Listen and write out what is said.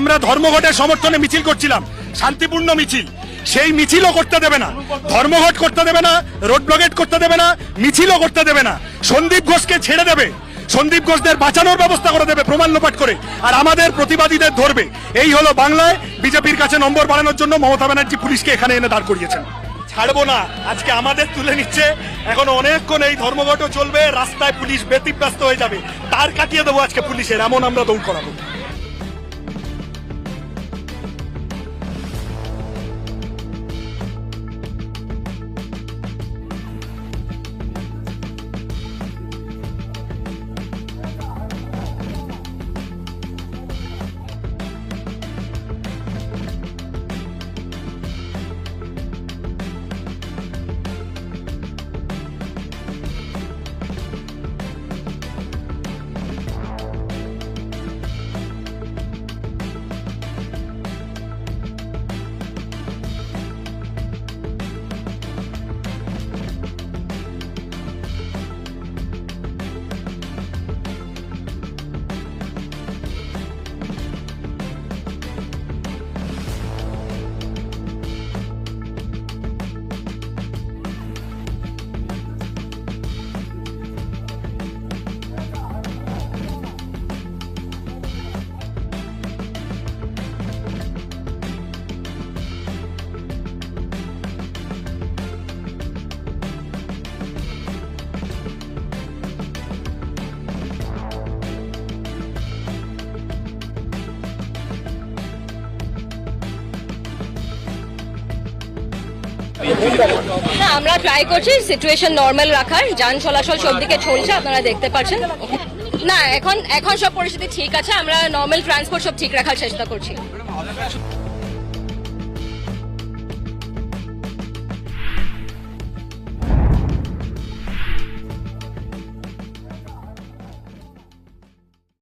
আমরা ধর্মঘটের সমর্থনে মিছিল করছিলাম। শান্তিপূর্ণ মিছিল। সেই মিছিলও করতে দেবে না। ধর্মঘট করতে দেবে না, রোড ব্লকেট করতে দেবে না, মিছিলও করতে দেবে না। সন্দীপ ঘোষকে ছেড়ে দেবে। সন্দীপ ঘোষদের বাঁচানোর ব্যবস্থা করে দেবে প্রমাণ লোপাট করে। আর আমাদের প্রতিবাদীদের ধরবে। এই হলো বাংলায় বিজেপির কাছে নম্বর বাড়ানোর জন্য মমতা ব্যানার্জি পুলিশকে এখানে এনে দাঁড় করিয়েছেন। ছাড়বো না। আজকে আমাদের তুলে নিচ্ছে। এখন অনেকক্ষণ এই ধর্মঘটও চলবে। রাস্তায় পুলিশ ব্যতিব্যস্ত হয়ে যাবে। তার কাটিয়ে দেবো আজকে পুলিশের। এমন আমরা দৌড় করাবো। না, আমরা ট্রাই করছি সিচুয়েশন নর্মাল রাখার, যান চলাচল সব দিকে চলছে, আপনারা দেখতে পাচ্ছেন। না, এখন এখন সব পরিস্থিতি ঠিক আছে, আমরা নর্মাল ট্রান্সপোর্ট সব ঠিক রাখার চেষ্টা করছি।